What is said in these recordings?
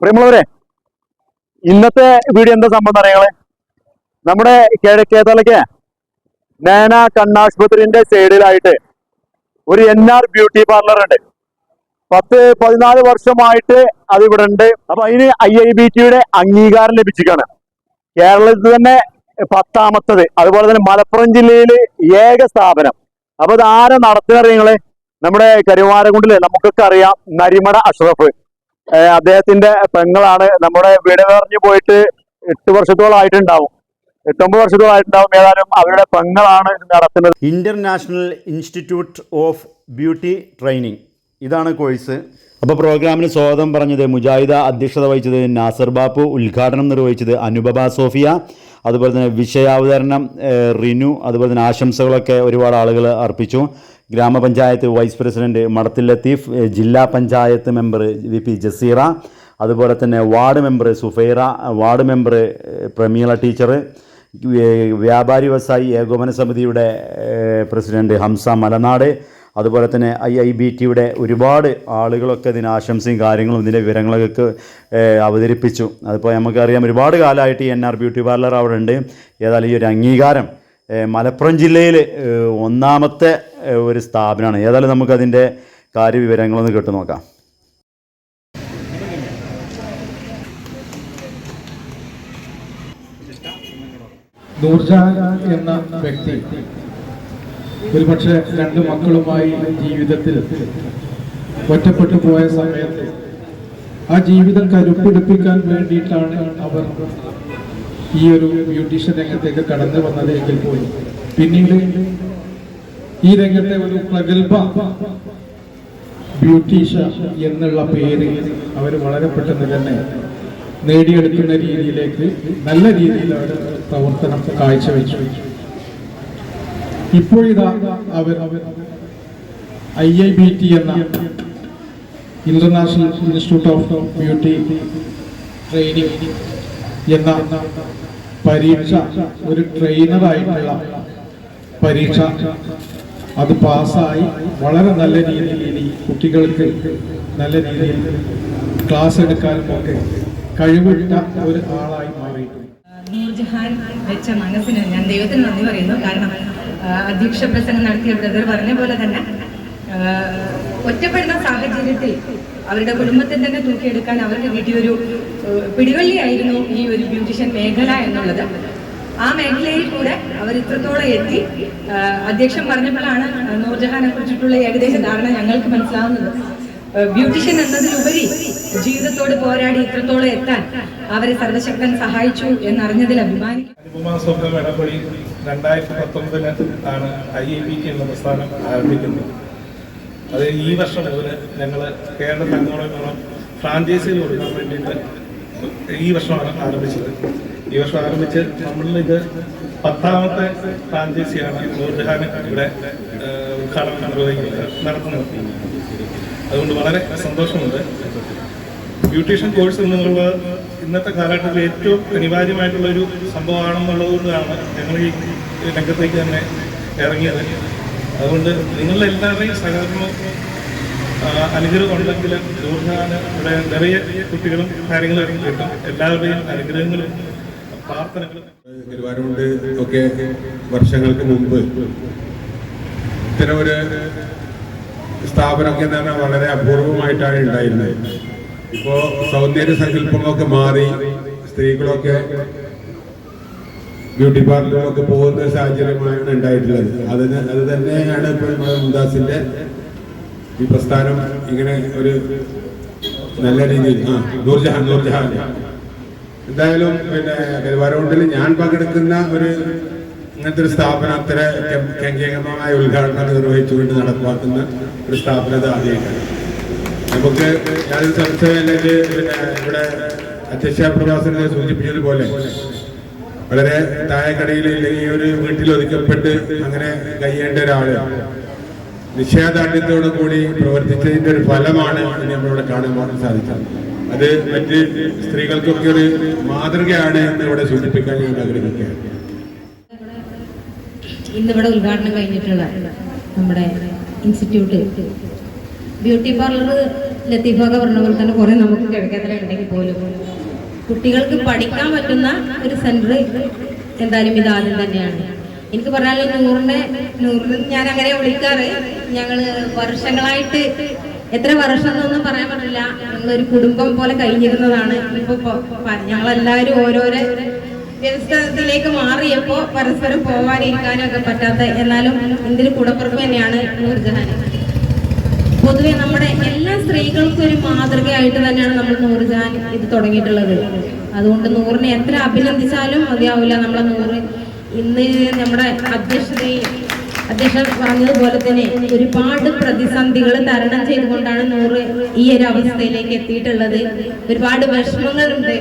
പ്രിയമുള്ളവരെ ഇന്നത്തെ വീഡിയോ എന്താ സംബന്ധം അറിയാളെ നമ്മുടെ കിഴക്കേതലയ്ക്ക് നേന കണ്ണാശുപത്രിന്റെ സൈഡിലായിട്ട് ഒരു എൻ ആർ ബ്യൂട്ടി പാർലർ ഉണ്ട്. പത്ത് പതിനാല് വർഷമായിട്ട് അത് ഇവിടെ ഉണ്ട്. അപ്പൊ അതിന് ഐ ഐ ബി ടിയുടെ അംഗീകാരം ലഭിച്ചിരിക്കുകയാണ്. കേരളത്തിൽ തന്നെ പത്താമത്തത്. അതുപോലെ തന്നെ മലപ്പുറം ജില്ലയിൽ ഏക സ്ഥാപനം. അപ്പൊ ഇത് ആരെ നടത്തുന്നറിയങ്ങളെ നമ്മുടെ കരുവാരക്കുണ്ടിൽ നമുക്കൊക്കെ അറിയാം നരിമട അഷ്റഫ്. അദ്ദേഹത്തിന്റെ പെങ്ങളാണ്. നമ്മുടെ വീട് പോയിട്ട് എട്ട് വർഷത്തോളം ആയിട്ടുണ്ടാവും. എട്ടൊമ്പത് വർഷത്തോളം ആയിട്ടുണ്ടാവും ഏതായാലും അവരുടെ പെങ്ങളാണ് നടത്തുന്നത്. International institute of beauty training. ഇതാണ് കോഴ്സ്. അപ്പോൾ പ്രോഗ്രാമിന് സ്വാഗതം പറഞ്ഞത് മുജാഹിദ അധ്യക്ഷത വഹിച്ചത് നാസർ ബാപ്പു ഉദ്ഘാടനം നിർവഹിച്ചത് അനുപമ സോഫിയ അതുപോലെ തന്നെ വിഷയാവതരണം റിനു അതുപോലെ തന്നെ ആശംസകളൊക്കെ ഒരുപാട് ആളുകൾ അർപ്പിച്ചു. ഗ്രാമപഞ്ചായത്ത് വൈസ് പ്രസിഡന്റ് മടത്തിൽ ലത്തീഫ് ജില്ലാ panchayat member V P Jaseera അതുപോലെ തന്നെ ward member Sufaira ward member Pramila teacher വ്യാപാരി വ്യവസായി ഏകോപന സമിതിയുടെ പ്രസിഡന്റ് ഹംസ മലനാട് അതുപോലെ തന്നെ ഐ ഐ ബി ടിയുടെ ഒരുപാട് ആളുകളൊക്കെ ഇതിന് ആശംസയും കാര്യങ്ങളും ഇതിന്റെ വിവരങ്ങളൊക്കെ അവതരിപ്പിച്ചു. അതിപ്പോൾ നമുക്കറിയാം ഒരുപാട് കാലമായിട്ട് ഈ എൻ ആർ ബ്യൂട്ടി പാർലർ അവിടെ ഉണ്ട് ഏതായാലും ഈ ഒരു അംഗീകാരം മലപ്പുറം ജില്ലയിൽ ഒന്നാമത്തെ ഒരു സ്ഥാപനമാണ്. ഏതായാലും നമുക്കതിന്റെ കാര്യവിവരങ്ങളൊന്ന് കേട്ടു നോക്കാം. നൂർജഹാൻ എന്ന വ്യക്തി ഒരുപക്ഷെ രണ്ട് മക്കളുമായി ജീവിതത്തിൽ ഒറ്റപ്പെട്ടു പോയ സമയത്ത് ആ ജീവിതം കരുപ്പിടിപ്പിക്കാൻ വേണ്ടിയിട്ടാണ് അവർ ഈ ഒരു ബ്യൂട്ടീഷ്യൻ രംഗത്തേക്ക് കടന്നു വന്നത് എങ്കിൽ പോലും. പിന്നീട് ഈ രംഗത്തെ ഒരു പ്രഗത്ഭ ബ്യൂട്ടീഷ്യ എന്നുള്ള പേര് അവർ വളരെ പെട്ടെന്ന് തന്നെ നേടിയെടുക്കുന്ന രീതിയിലേക്ക് നല്ല രീതിയിൽ അവർ പ്രവർത്തനം കാഴ്ചവെച്ചു. ഇപ്പോഴിതാ അവർ ഐ ഐ ബി ടി എന്ന international institute of beauty training എന്ന പരീക്ഷ ഒരു ട്രെയിനറായിട്ടുള്ള പരീക്ഷ. അത് പാസ്സായി വളരെ നല്ല രീതിയിൽ കുട്ടികൾക്ക് നല്ല രീതിയിൽ ക്ലാസ് എടുക്കാനും ഒക്കെ കഴിവുള്ള ഒരു ആളായി മാറിയിട്ടുണ്ട്. വെച്ച മനസ്സിന് ഞാൻ ദൈവത്തിന് നന്ദി പറയുന്നു. കാരണം അധ്യക്ഷ പ്രസംഗം നടത്തിയ ബ്രദർ പറഞ്ഞ പോലെ തന്നെ ഒറ്റപ്പെടുന്ന സാഹചര്യത്തിൽ അവരുടെ കുടുംബത്തിൽ തന്നെ തൂക്കിയെടുക്കാൻ അവർക്ക് കിട്ടിയൊരു പിടിവള്ളിയായിരുന്നു ഈ ഒരു ബ്യൂട്ടീഷ്യൻ മേഖല എന്നുള്ളത്. ആ മേഖലയിൽ കൂടെ അവർ ഇത്രത്തോളം എത്തി. അധ്യക്ഷൻ പറഞ്ഞപ്പോഴാണ് നൂർജഹാനെ കുറിച്ചിട്ടുള്ള ഏകദേശ ധാരണ ഞങ്ങൾക്ക് മനസ്സിലാവുന്നത്. ബ്യൂട്ടീഷ്യൻ എന്നതിലുപരി ജീവിതത്തോട് പോരാടി ഇത്രത്തോളം എത്താൻ അവരെ സർവശക്തൻ സഹായിച്ചു എന്നറിഞ്ഞതിൽ ഇടപെടി രണ്ടായിരത്തി പത്തൊമ്പതിന് ആണ് ഐ ഐ ബി എന്ന പ്രസ്ഥാനം ആരംഭിക്കുന്നത്. അത് ഈ വർഷം മുതൽ ഞങ്ങൾ കേരള തങ്ങളോടൊപ്പം ഫ്രാഞ്ചൈസിയിൽ കൊടുക്കാൻ വേണ്ടിയിട്ട് ഈ വർഷമാണ് ആരംഭിച്ചത്. ഈ വർഷം ആരംഭിച്ച് നമ്മളിത് പത്താമത്തെ ഫ്രാഞ്ചൈസിയാണ് നൂർജഹാൻ ഇവിടെ ഉദ്ഘാടനം നിർവഹിക്കുന്നത് നടത്തുന്നത്. അതുകൊണ്ട് വളരെ സന്തോഷമുണ്ട്. ബ്യൂട്ടീഷ്യൻ കോഴ്സ് എന്നുള്ളത് ഇന്നത്തെ കാലഘട്ടത്തിൽ ഏറ്റവും അനിവാര്യമായിട്ടുള്ള ഒരു സംഭവമാണെന്നുള്ളത് കൊണ്ടാണ് ഞങ്ങൾ ഈ രംഗത്തേക്ക് തന്നെ ഇറങ്ങിയത്. അതുകൊണ്ട് നിങ്ങളുടെ എല്ലാവരുടെയും സഹകരണവും അനുഗ്രഹം ഉണ്ടെങ്കിൽ ദൂർഗാന് ഇവിടെ നിറയെ കുട്ടികളും കാര്യങ്ങളും കിട്ടും. എല്ലാവരുടെയും അനുഗ്രഹങ്ങളും പ്രാർത്ഥനകളും. കരുവാരുണ്ട് ഒക്കെ വർഷങ്ങൾക്ക് മുമ്പ് ഇത്തരം ഒരു സ്ഥാപനമൊക്കെ തന്നെ വളരെ അപൂർവമായിട്ടാണ് ഉണ്ടായിരുന്നത്. ഇപ്പോ സൗന്ദര്യ സങ്കല്പങ്ങളൊക്കെ മാറി സ്ത്രീകളൊക്കെ ബ്യൂട്ടി പാർലറിലൊക്കെ പോകുന്ന സാഹചര്യമാണ് ഉണ്ടായിട്ടുള്ളത്. അതിന് അത് തന്നെയാണ് ഇപ്പോൾ മുംതാസിന്റെ ഈ പ്രസ്ഥാനം ഇങ്ങനെ ഒരു നല്ല രീതിയിൽ. ആ നൂർജഹാൻ നൂർജഹാൻ. എന്തായാലും പിന്നെ കരുവാരകുണ്ടിൽ ഞാൻ പങ്കെടുക്കുന്ന ഒരു ഇങ്ങനത്തെ ഒരു സ്ഥാപനത്തിന് കേന്ദ്രീകരണമായ ഉദ്ഘാടനം നിർവഹിച്ചുകൊണ്ട് നടപ്പാക്കുന്ന ഒരു സ്ഥാപനത ആദ്യമായിട്ടാണ്. നമുക്ക് ഞാനൊരു സംശയമല്ലെങ്കിൽ പിന്നെ ഇവിടെ അധ്യക്ഷ പ്രഭാസനെ സൂചിപ്പിച്ചതുപോലെ വളരെ താഴെക്കടയിൽ അല്ലെങ്കിൽ ഒരു വീട്ടിൽ ഒതുക്കപ്പെട്ട് അങ്ങനെ കഴിയേണ്ട ഒരാൾ നിശ്ചയദാർഢ്യത്തോടു കൂടി പ്രവർത്തിച്ചതിന്റെ ഒരു ഫലമാണ് നമ്മളിവിടെ കാണാൻ സാധിച്ചത്. അത് മറ്റ് സ്ത്രീകൾക്കൊക്കെ ഒരു മാതൃകയാണ് എന്ന് ഇവിടെ സൂചിപ്പിക്കാൻ ഞാൻ ആഗ്രഹിക്കുകയാണ്. ഇന്നിവിടെ ഉദ്ഘാടനം കഴിഞ്ഞിട്ടുള്ള നമ്മുടെ ഇൻസ്റ്റിറ്റ്യൂട്ട് ബ്യൂട്ടി പാർലർ ലത്തീഫൊക്കെ പറഞ്ഞ പോലെ തന്നെ കുറെ നമുക്ക് കിഴക്കേതല ഉണ്ടെങ്കിൽ പോലും കുട്ടികൾക്ക് പഠിക്കാൻ പറ്റുന്ന ഒരു സെന്റർ എന്തായാലും ഇത് ആദ്യം തന്നെയാണ്. എനിക്ക് പറഞ്ഞാലും നൂറിനെ നൂറിന് ഞാൻ അങ്ങനെ വിളിക്കാറ്. ഞങ്ങൾ വർഷങ്ങളായിട്ട് എത്ര വർഷം എന്നൊന്നും പറയാൻ പറ്റില്ല. ഞങ്ങളൊരു കുടുംബം പോലെ കഴിഞ്ഞിരുന്നതാണ്. ഇപ്പൊ ഞങ്ങളെല്ലാവരും ഓരോരോ വ്യവസ്ഥയിലേക്ക് മാറിയപ്പോ പരസ്പരം പോവാനിരിക്കാനും ഒക്കെ പറ്റാത്ത എന്നാലും ഇന്ത്യയിൽ കൂടപ്പുറപ്പ് തന്നെയാണ് നൂർജഹാൻ. പൊതുവെ നമ്മുടെ എല്ലാ സ്ത്രീകൾക്കും ഒരു മാതൃകയായിട്ട് തന്നെയാണ് നമ്മൾ നൂർജഹാൻ ഇത് തുടങ്ങിയിട്ടുള്ളത്. അതുകൊണ്ട് നൂറിനെ എത്ര അഭിനന്ദിച്ചാലും മതിയാവില്ല. നമ്മളെ നൂറ് ഇന്ന് നമ്മുടെ അധ്യക്ഷതയിൽ അധ്യക്ഷൻ പറഞ്ഞതുപോലെ തന്നെ ഒരുപാട് പ്രതിസന്ധികൾ തരണം ചെയ്തുകൊണ്ടാണ് നൂറ് ഈ ഒരു അവസ്ഥയിലേക്ക് എത്തിയിട്ടുള്ളത്. ഒരുപാട് വിഷമങ്ങളുണ്ട്.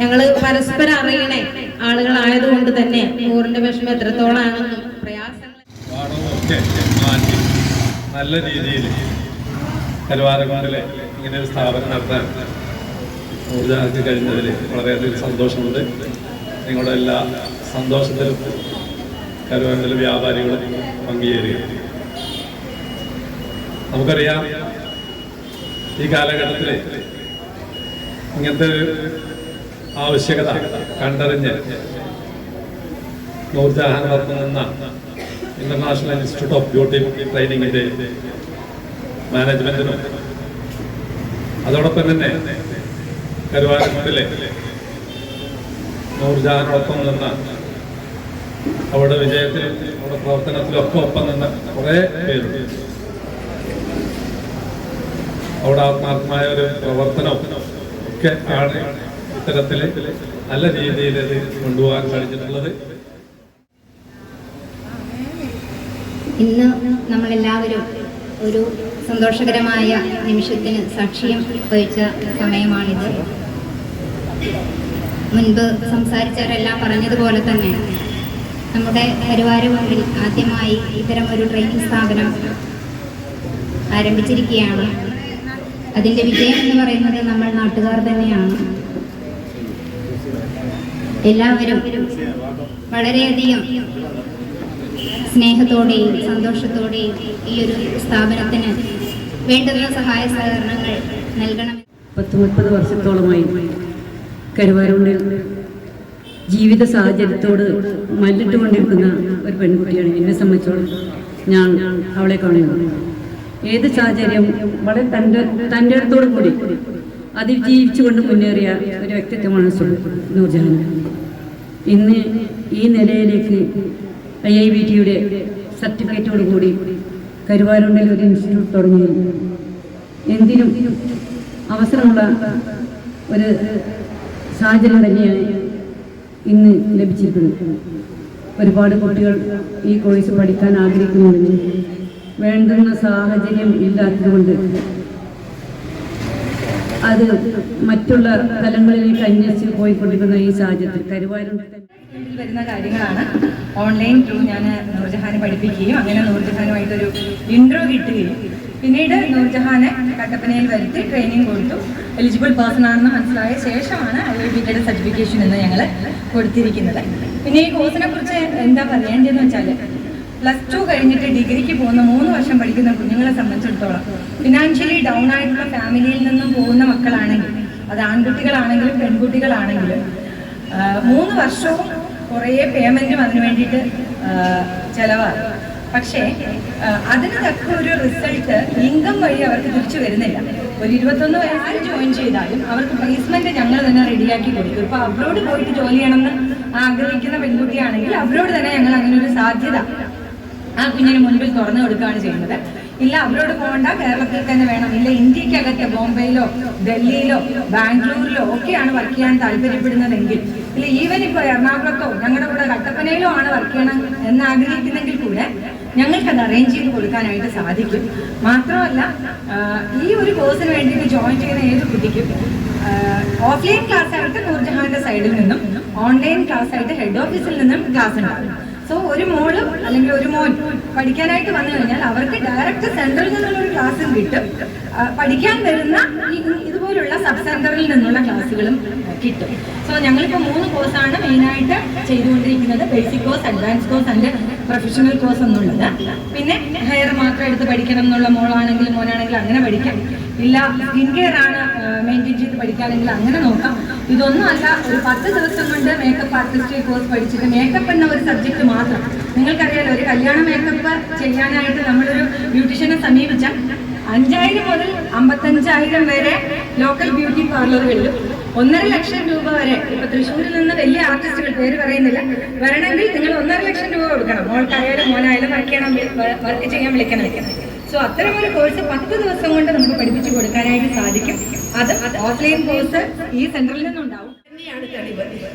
ഞങ്ങൾ പരസ്പരം അറിയണേ. ആളുകളായതുകൊണ്ട് തന്നെ നൂറിന്റെ വിഷമം എത്രത്തോളാണെന്നും പ്രയാസങ്ങൾ നല്ല രീതിയിൽ കരുവാരകുണ്ടിലെ ഇങ്ങനെ ഒരു സ്ഥാപനം നടത്താൻ ഊർജാർക്ക് കഴിഞ്ഞതിൽ വളരെയധികം സന്തോഷമുണ്ട്. നിങ്ങളുടെ എല്ലാ സന്തോഷത്തിലും കരുവാരക്കുണ്ടിലെ വ്യാപാരികളും പങ്കുചേരുക നമുക്കറിയാം ഈ കാലഘട്ടത്തിൽ ഇങ്ങനത്തെ ഒരു ആവശ്യകത കണ്ടറിഞ്ഞ് നൂർജഹാൻ നടത്തുന്ന ഇന്റർനാഷണൽ ഇൻസ്റ്റിറ്റ്യൂട്ട് ഓഫ് ബ്യൂട്ടി ട്രെയിനിങ്ങിന്റെ മാനേജ്മെന്റിനും അതോടൊപ്പം തന്നെ കരുവാരക്കുണ്ടിലെ നൂർജഹാനോടൊപ്പം നിന്ന അവിടെ വിജയത്തിലും അവിടെ പ്രവർത്തനത്തിലൊക്കെ ഒപ്പം നിന്ന കുറേ പേര് അവിടെ ആത്മാർത്ഥമായ ഒരു പ്രവർത്തനം ഒക്കെ ആണ് ഇത്തരത്തിൽ നല്ല രീതിയിൽ അത് കൊണ്ടുപോകാൻ കഴിഞ്ഞിട്ടുള്ളത്. ഇന്ന് നമ്മളെല്ലാവരും ഒരു സന്തോഷകരമായ നിമിഷത്തിന് സാക്ഷ്യം വഹിച്ച സമയമാണിത്. മുൻപ് സംസാരിച്ചവരെല്ലാം പറഞ്ഞതുപോലെ തന്നെ നമ്മുടെ കരുവാരകുണ്ടിൽ ആദ്യമായി ഇത്തരം ഒരു ട്രെയിനിങ് സ്ഥാപനം ആരംഭിച്ചിരിക്കുകയാണ്. അതിന്റെ വിജയം എന്ന് പറയുന്നത് നമ്മൾ നാട്ടുകാർ തന്നെയാണ്. എല്ലാവരും വളരെയധികം സ്നേഹത്തോടെയും സന്തോഷത്തോടെയും ഈ ഒരു സ്ഥാപനത്തിന് വേണ്ടുന്ന സഹായ സഹകരണങ്ങൾ നൽകണം. പത്ത് മുപ്പത് വർഷത്തോളമായി കരുവാരുണ്ടിൽ ജീവിത സാഹചര്യത്തോട് മല്ലിട്ടുകൊണ്ടിരിക്കുന്ന ഒരു പെൺകുട്ടിയാണ്. എന്നെ സംബന്ധിച്ചോളം ഞാൻ അവളെ കാണുന്നത് ഏത് സാഹചര്യം? വളരെ തന്റെ തന്റെ അടുത്തോടും കൂടി. അതിജീവിച്ചുകൊണ്ട് മുന്നേറിയ ഒരു വ്യക്തിത്വമാണ് നൂർജഹാൻ. ഇന്ന് ഈ നിലയിലേക്ക് ഐ ഐ ബി ടിയുടെ സർട്ടിഫിക്കറ്റോട് കൂടി കരുവാരുണ്ടിൽ ഒരു ഇൻസ്റ്റിറ്റ്യൂട്ട് തുടങ്ങി. എന്തിനും അവസരമുള്ള ഒരു സാഹചര്യം തന്നെയാണ് ഇന്ന് ലഭിച്ചിരിക്കുന്നത്. ഒരുപാട് കുട്ടികൾ ഈ കോഴ്സ് പഠിക്കാൻ ആഗ്രഹിക്കുന്നുണ്ടെങ്കിൽ വേണ്ടുന്ന സാഹചര്യം ഇല്ലാത്തതുകൊണ്ട് അത് മറ്റുള്ള തലങ്ങളിലേക്ക് അന്വേഷിച്ച് പോയിക്കൊണ്ടിരിക്കുന്ന ഈ സാഹചര്യത്തിൽ കരുവാരുണ്ട് വരുന്ന കാര്യങ്ങളാണ്. ഓൺലൈൻ ത്രൂ ഞാൻ നൂർജഹാനെ പഠിപ്പിക്കുകയും അങ്ങനെ നൂർജഹാനുമായിട്ടൊരു ഇൻട്രോ കിട്ടുകയും. പിന്നീട് നൂർജഹാനെ കട്ടപ്പനയിൽ വരുത്തി ട്രെയിനിങ് കൊടുത്തു. എലിജിബിൾ പേഴ്സൺ ആണെന്ന് മനസ്സിലായ ശേഷമാണ് ഐ ഐ ബിയുടെ സർട്ടിഫിക്കേഷൻ എന്ന് ഞങ്ങൾ കൊടുത്തിരിക്കുന്നത്. പിന്നെ ഈ കോഴ്സിനെ കുറിച്ച് എന്താ പറയേണ്ടതെന്ന് വെച്ചാൽ പ്ലസ് ടു കഴിഞ്ഞിട്ട് ഡിഗ്രിക്ക് പോകുന്ന മൂന്ന് വർഷം പഠിക്കുന്ന കുഞ്ഞുങ്ങളെ സംബന്ധിച്ചിടത്തോളം ഫിനാൻഷ്യലി ഡൗൺ ആയിട്ടുള്ള ഫാമിലിയിൽ നിന്നും പോകുന്ന മക്കളാണെങ്കിൽ അത് ആൺകുട്ടികളാണെങ്കിലും പെൺകുട്ടികളാണെങ്കിലും മൂന്ന് വർഷവും കുറേ പേയ്മെന്റും അതിനു വേണ്ടിയിട്ട് ചിലവാണ് പക്ഷേ അതിന് തക്ക ഒരു റിസൾട്ട് ഇൻകം വഴി അവർക്ക് തിരിച്ചു വരുന്നില്ല. ഒരു ഇരുപത്തൊന്ന് വയസ്സിൽ ജോയിൻ ചെയ്താലും അവർക്ക് പ്ലേസ്മെന്റ് ഞങ്ങൾ തന്നെ റെഡിയാക്കി കൊടുക്കും. ഇപ്പൊ അബ്രോഡ് പോയിട്ട് ജോലി ചെയ്യണമെന്ന് ആഗ്രഹിക്കുന്ന പെൺകുട്ടിയാണെങ്കിൽ അബ്രോഡ് തന്നെ ഞങ്ങൾ അങ്ങനെ ഒരു സാധ്യത ആ കുഞ്ഞിന് മുൻപിൽ തുറന്നു കൊടുക്കുകയാണ് ചെയ്യുന്നത്. ഇല്ല അവരോട് പോകണ്ട. കേരളത്തിൽ തന്നെ വേണം. ഇല്ല ഇന്ത്യക്കകത്ത് ബോംബെയിലോ ഡൽഹിയിലോ ബാംഗ്ലൂരിലോ ഒക്കെയാണ് വർക്ക് ചെയ്യാൻ താല്പര്യപ്പെടുന്നതെങ്കിൽ. ഇല്ല ഈവൻ ഇപ്പോൾ എറണാകുളത്തോ ഞങ്ങളുടെ കൂടെ കട്ടപ്പനയിലോ ആണ് വർക്ക് ചെയ്യണം എന്ന് ആഗ്രഹിക്കുന്നെങ്കിൽ കൂടെ ഞങ്ങൾക്ക് അത് അറേഞ്ച് ചെയ്ത് കൊടുക്കാനായിട്ട് സാധിക്കും. മാത്രമല്ല ഈ ഒരു കോഴ്സിന് വേണ്ടിയിട്ട് ജോയിൻ ചെയ്യുന്ന ഏത് കുട്ടിക്കും ഓഫ്ലൈൻ ക്ലാസ് ആയിട്ട് നൂർജഹാന്റെ സൈഡിൽ നിന്നും ഓൺലൈൻ ക്ലാസ് ആയിട്ട് ഹെഡ് ഓഫീസിൽ നിന്നും ക്ലാസ് ഉണ്ടാകും സോ ഒരു മോൾ അല്ലെങ്കിൽ ഒരു മോൻ പഠിക്കാനായിട്ട് വന്നു കഴിഞ്ഞാൽ അവർക്ക് ഡയറക്റ്റ് സെന്ററിൽ നിന്നുള്ള ഒരു ക്ലാസ്സും കിട്ടും. പഠിക്കാൻ വരുന്ന ഇതുപോലുള്ള സബ് സെന്ററിൽ നിന്നുള്ള ക്ലാസ്സുകളും കിട്ടും. സോ ഞങ്ങളിപ്പോൾ മൂന്ന് കോഴ്സാണ് മെയിനായിട്ട് ചെയ്തുകൊണ്ടിരിക്കുന്നത്. Basic course advance course and professional course എന്നുള്ളത്. പിന്നെ ഹെയർ മാത്രം എടുത്ത് പഠിക്കണം എന്നുള്ള മോളാണെങ്കിലും മോനാണെങ്കിലും അങ്ങനെ പഠിക്കാം. ഇല്ല സ്കിൻ കെയർ ആണ് മെയിന്റെയിൻ ചെയ്ത് പഠിക്കുകയാണെങ്കിൽ അങ്ങനെ നോക്കാം. ഇതൊന്നും അല്ല ഒരു പത്ത് ദിവസം കൊണ്ട് മേക്കപ്പ് ആർട്ടിസ്റ്റ് കോഴ്സ് പഠിച്ചിട്ട് മേക്കപ്പ് എന്ന ഒരു സബ്ജക്റ്റ് മാത്രം. നിങ്ങൾക്കറിയാലോ ഒരു കല്യാണ മേക്കപ്പ് ചെയ്യാനായിട്ട് നമ്മളൊരു ബ്യൂട്ടീഷ്യനെ സമീപിച്ചാൽ അഞ്ചായിരം മുതൽ അമ്പത്തഞ്ചായിരം വരെ ലോക്കൽ ബ്യൂട്ടി പാർലറുകളിലും ഒന്നര ലക്ഷം രൂപ വരെ ഇപ്പൊ തൃശ്ശൂരിൽ നിന്ന് വലിയ ആർട്ടിസ്റ്റുകൾ പേര് പറയുന്നില്ല. വരണമെങ്കിൽ നിങ്ങൾ ഒന്നര ലക്ഷം രൂപ കൊടുക്കണം. മോൾക്കായാലും മോനായാലും വർക്ക് വർക്ക് ചെയ്യാൻ വിളിക്കണം. സോ അത്തരം ഒരു കോഴ്സ് പത്ത് ദിവസം കൊണ്ട് നമുക്ക് പഠിപ്പിച്ചു കൊടുക്കാനായിട്ട് സാധിക്കും. അത് ഓഫ്ലൈൻ കോഴ്സ് ഈ സെന്ററിൽ നിന്നുണ്ടാവും.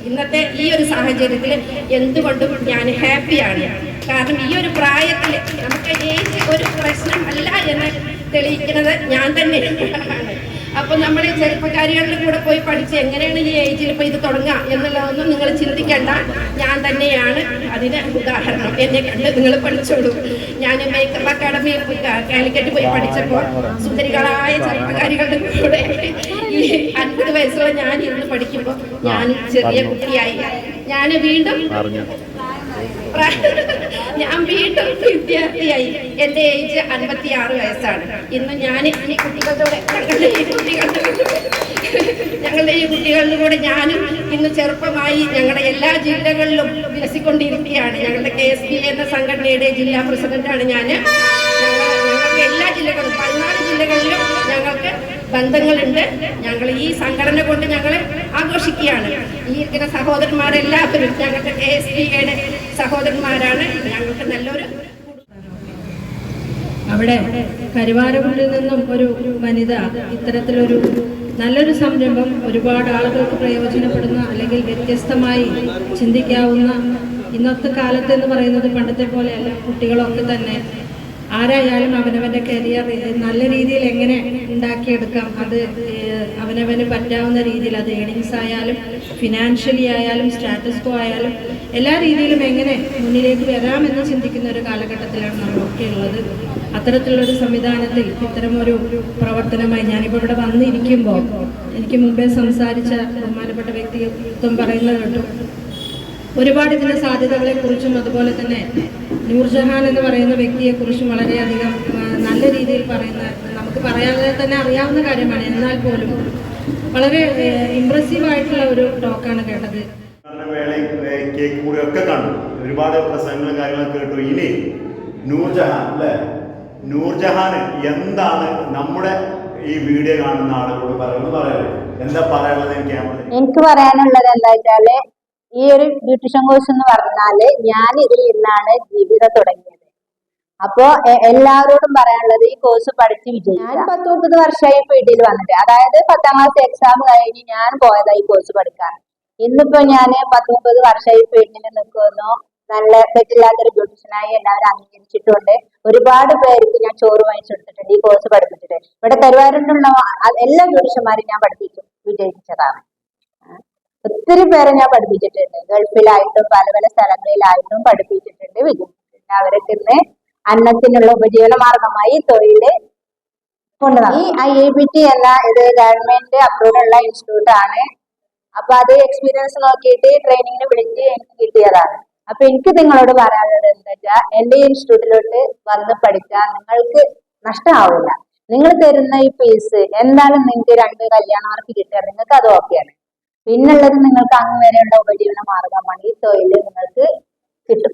ഇന്നത്തെ ഈ ഒരു സാഹചര്യത്തിൽ എന്തുകൊണ്ടും ഞാൻ ഹാപ്പിയാണ് കാരണം ഈ ഒരു പ്രായത്തിൽ നമുക്ക് ഏജ് ഒരു പ്രശ്നം അല്ല എന്ന് തെളിയിക്കുന്നത് ഞാൻ തന്നെയാണ്. അപ്പൊ നമ്മൾ ചെറുപ്പക്കാരികളുടെ കൂടെ പോയി പഠിച്ച് എങ്ങനെയാണ് ഈ ഏജിൽ ഇപ്പൊ ഇത് തുടങ്ങുക എന്നുള്ളതൊന്നും നിങ്ങൾ ചിന്തിക്കേണ്ട. ഞാൻ തന്നെയാണ് അതിന് ഉദാഹരണം. എന്നെ കണ്ട് നിങ്ങൾ പഠിച്ചോളൂ. ഞാൻ മേക്കപ്പ് അക്കാഡമി കാലിക്കറ്റ് പോയി പഠിച്ചപ്പോൾ സുന്ദരികളായ ചെറുപ്പക്കാരികളുടെ കൂടെ ഈ അൻപത് വയസ്സുള്ള ഞാൻ ഇരുന്ന് പഠിക്കുമ്പോൾ ഞാൻ ചെറിയ കുട്ടിയായി. ഞാൻ വീണ്ടും ഞാൻ വീണ്ടും വിദ്യാർത്ഥിയായി. എന്റെ ഏജ് അൻപത്തി ആറ് വയസ്സാണ്. ഇന്ന് ഞാൻ ഈ കുട്ടികളുടെ കൂടെ ഞങ്ങളുടെ ഈ കുട്ടികളുടെ കൂടെ ഞങ്ങളുടെ ഈ കുട്ടികളുടെ കൂടെ ഞാനും ഇന്ന് ചെറുപ്പമായി ഞങ്ങളുടെ എല്ലാ ജില്ലകളിലും വിലസിക്കൊണ്ടിരിക്കുകയാണ് ഞങ്ങളുടെ കെ എസ് ബി എന്ന സംഘടനയുടെ ജില്ലാ പ്രസിഡന്റാണ് ഞാൻ ഞങ്ങൾക്ക് എല്ലാ ജില്ലകളിലും പതിനാല് ജില്ലകളിലും ഞങ്ങൾക്ക് ബന്ധങ്ങളുണ്ട്. ഞങ്ങൾ ഈ സംഘടന കൊണ്ട് ഞങ്ങൾ ആഘോഷിക്കുകയാണ്. ഈ ഇരിക്കുന്ന സഹോദരന്മാരെല്ലാവരും ഞങ്ങളുടെ കെ എസ് പിയുടെ സഹോദരന്മാരാണ്. ഞങ്ങൾക്ക് നല്ലൊരു അവിടെ കരുവാരകുണ്ടിൽ നിന്നും ഒരു വനിത ഇത്തരത്തിലൊരു നല്ലൊരു സംരംഭം ഒരുപാട് ആളുകൾക്ക് പ്രയോജനപ്പെടുന്ന അല്ലെങ്കിൽ വ്യത്യസ്തമായി ചിന്തിക്കാവുന്ന ഇന്നത്തെ കാലത്ത് എന്ന് പറയുന്നത് പണ്ടത്തെ പോലെയല്ല കുട്ടികളൊക്കെ തന്നെ ആരായാലും അവനവന്റെ കരിയർ നല്ല രീതിയിൽ എങ്ങനെ ഉണ്ടാക്കിയെടുക്കാം അത് അവനവന് പറ്റാവുന്ന രീതിയിൽ അത് ഏണിങ്സ് ആയാലും ഫിനാൻഷ്യലി ആയാലും സ്റ്റാറ്റസ് കോ ആയാലും എല്ലാ രീതിയിലും എങ്ങനെ മുന്നിലേക്ക് വരാമെന്ന് ചിന്തിക്കുന്ന ഒരു കാലഘട്ടത്തിലാണ് നമ്മളൊക്കെ ഉള്ളത്. അത്തരത്തിലുള്ളൊരു സംവിധാനത്തിൽ ഇത്തരമൊരു പ്രവർത്തനമായി ഞാനിപ്പോൾ ഇവിടെ വന്നിരിക്കുമ്പോൾ എനിക്ക് മുമ്പേ സംസാരിച്ച ബഹുമാനപ്പെട്ട വ്യക്തിത്വം പറയുന്നത് കേട്ടു. ഒരുപാട് ഇതിന്റെ സാധ്യതകളെക്കുറിച്ചും അതുപോലെ തന്നെ നൂർജഹാൻ എന്ന് പറയുന്ന വ്യക്തിയെ കുറിച്ച് വളരെയധികം നല്ല രീതിയിൽ പറയുന്ന നമുക്ക് പറയാതെ തന്നെ അറിയാവുന്ന കാര്യമാണ്. എന്നാൽ പോലും വളരെ ഇമ്പ്രസീവ് ആയിട്ടുള്ള ഒരു ടോക്കാണ് കേട്ടത്. കേക്ക് കൂടി ഒക്കെ കണ്ടു. ഒരുപാട് പ്രസംഗങ്ങളും കാര്യങ്ങളൊക്കെ കേട്ടു. ഇനി നൂർജഹാൻ അല്ലേ? നൂർജഹാൻ എന്താണ് നമ്മുടെ ഈ വീഡിയോ കാണുന്ന ആളുകളോട് പറയുന്നത്? എന്താ പറയാനുള്ളത് എനിക്ക് എനിക്ക് പറയാനുള്ളത് എന്താ വെച്ചാൽ ഈ ഒരു ബ്യൂട്ടീഷ്യൻ കോഴ്സ് എന്ന് പറഞ്ഞാൽ ഞാൻ ഇതിൽ നിന്നാണ് ജീവിതം തുടങ്ങിയത്. അപ്പോ എല്ലാവരോടും പറയാനുള്ളത് ഈ കോഴ്സ് പഠിച്ച് വിജയിച്ചു ഞാൻ പത്ത് മുപ്പത് വർഷമായി ഫീൽഡിൽ വന്നിട്ട്. അതായത് പത്താം ക്ലാസ് എക്സാം കഴിഞ്ഞ് ഞാൻ പോയതായി കോഴ്സ് പഠിക്കാൻ. ഇന്നിപ്പോ ഞാൻ പത്ത് മുപ്പത് വർഷമായി ഫീൽഡിൽ നിൽക്കുന്നു നല്ല തെറ്റില്ലാത്തൊരു ബ്യൂട്ടീഷ്യനായി എല്ലാവരും അംഗീകരിച്ചിട്ടുണ്ട്. ഒരുപാട് പേർക്ക് ഞാൻ ചോറ് വാങ്ങിച്ചു കൊടുത്തിട്ടുണ്ട് ഈ കോഴ്സ് പഠിപ്പിച്ചിട്ട്. ഇവിടെ തരുവാരുണ്ടുള്ള എല്ലാ ബ്യൂട്ടീഷ്യന്മാരും ഞാൻ പഠിപ്പിച്ചു വിജയിപ്പിച്ചതാണ്. ഒത്തിരി പേരെ ഞാൻ പഠിപ്പിച്ചിട്ടുണ്ട്. ഗൾഫിലായിട്ടും പല പല സ്ഥലങ്ങളിലായിട്ടും പഠിപ്പിച്ചിട്ടുണ്ട് വിജയിച്ചിട്ടുണ്ട് അവരൊക്കെ ഇന്ന് അന്നത്തിനുള്ള ഉപജീവന മാർഗമായി തൊഴിൽ കൊണ്ടുവന്നു. ഈ ഐ ഐ ബി ടി എന്ന ഇത് ഗവൺമെന്റ് അപ്രൂവൽ ഉള്ള ഇൻസ്റ്റിറ്റ്യൂട്ട് ആണ്. അപ്പൊ അത് എക്സ്പീരിയൻസ് നോക്കിയിട്ട് ട്രെയിനിങ്ങിന് വിളിച്ച് എനിക്ക് കിട്ടിയതാണ്. അപ്പൊ എനിക്ക് നിങ്ങളോട് പറയാനുള്ളത് എന്താ വെച്ചാൽ എന്റെ ഇൻസ്റ്റിറ്റ്യൂട്ടിലോട്ട് വന്ന് പഠിച്ചാൽ നിങ്ങൾക്ക് നഷ്ടമാവില്ല. നിങ്ങൾ തരുന്ന ഈ ഫീസ് എന്തായാലും നിങ്ങൾക്ക് രണ്ട് കല്യാണമാർക്ക് കിട്ടുക. നിങ്ങൾക്ക് അത് ഓക്കെയാണ് പിന്നുള്ളത് നിങ്ങൾക്ക് അങ്ങ് ഉള്ള ഉപജീവന മാർഗമാണ്. ഈ തൊഴിൽ നിങ്ങൾക്ക് കിട്ടും.